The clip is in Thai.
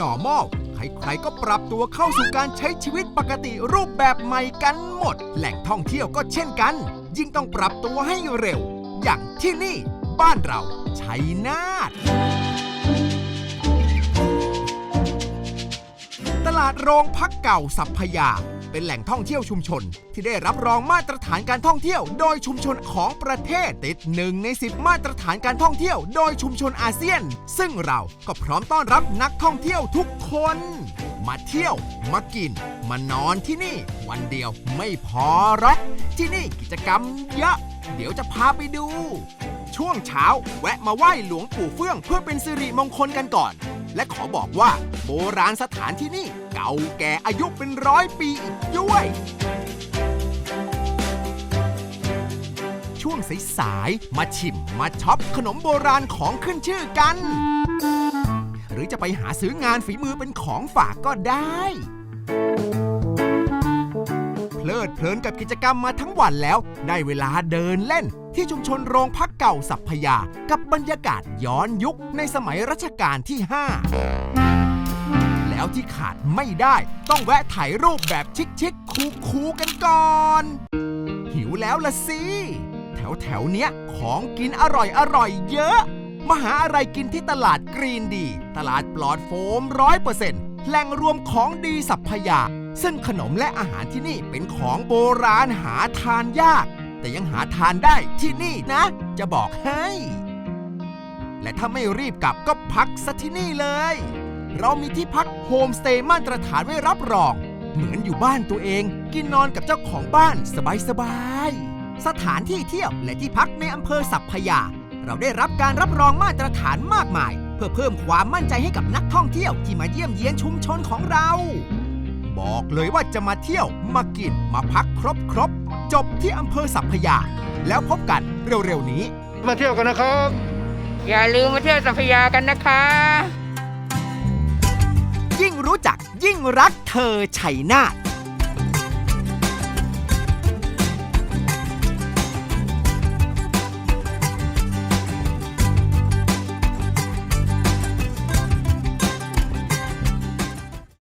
ต่อหม้อใครๆก็ปรับตัวเข้าสู่การใช้ชีวิตปกติรูปแบบใหม่กันหมด แหล่งท่องเที่ยวก็เช่นกัน ยิ่งต้องปรับตัวให้เร็ว อย่างที่นี่ บ้านเราชัยนาทตลาดโรงพักเก่าสัพพยา เป็นแหล่งท่องเที่ยวชุมชน ที่ได้รับรองมาตรฐานการท่องเที่ยว โดยชุมชนของประเทศติดหนึ่งใน 10 มาตรฐานการท่องเที่ยว โดยชุมชนอาเซียน ซึ่งเราก็พร้อมต้อนรับนักท่องเที่ยวทุกคน มาเที่ยว มากิน มานอนที่นี่ วันเดียวไม่พอหรอกที่นี่กิจกรรมเยอะ เดี๋ยวจะพาไปดู ช่วงเช้า แวะมาไหว้หลวงปู่เฟื่อง เพื่อเป็นสิริมงคลกันก่อน และขอบอกว่าโบราณสถานที่นี่เก่าแก่อายุเป็นร้อยปีอีกด้วย ช่วงสายๆมาชิมมาช็อปขนมโบราณของขึ้นชื่อกัน หรือจะไปหาซื้องานฝีมือเป็นของฝากก็ได้ เพลิดเพลินกับกิจกรรมมาทั้งวันแล้ว ได้เวลาเดินเล่น ที่ชุมชนโรงพักเก่าสัพพยา กับบรรยากาศย้อนยุคในสมัยรัชกาลที่ 5 แล้วที่ขาดไม่ได้ ต้องแวะถ่ายรูปแบบชิคๆคูลๆกันก่อน หิวแล้วละสิแถวแถวเนี้ยของกินอร่อยอร่อยเยอะ มาหาอะไรกินที่ตลาดกรีนดี ตลาดปลอดโฟมร้อยเปอร์เซ็นต์แหล่งรวมของดีสัพพยา ซึ่งขนมและอาหารที่นี่เป็นของโบราณหาทานยาก แต่ยังหาทานได้ที่นี่นะ จะบอกให้ และถ้าไม่รีบกลับก็พักซะที่นี่เลย เรามีที่พักโฮมสเตย์มาตรฐานไว้รับรอง เหมือนอยู่บ้านตัวเอง กินนอนกับเจ้าของบ้านสบายๆสถานที่เที่ยวและที่พักในอำเภอสัพพยา เราได้รับการรับรองมาตรฐานมากมาย เพื่อเพิ่มความมั่นใจให้กับนักท่องเที่ยวที่มาเยี่ยมเยียนชุมชนของเรา บอกเลยว่าจะมาเที่ยวมากินมาพักครบครบๆจบที่อำเภอสัพพยา แล้วพบกันเร็วๆนี้ มาเที่ยวกันนะครับ อย่าลืมมาเที่ยวสัพพยากันนะคะ ยิ่งรู้จักยิ่งรักเธอชัยนาท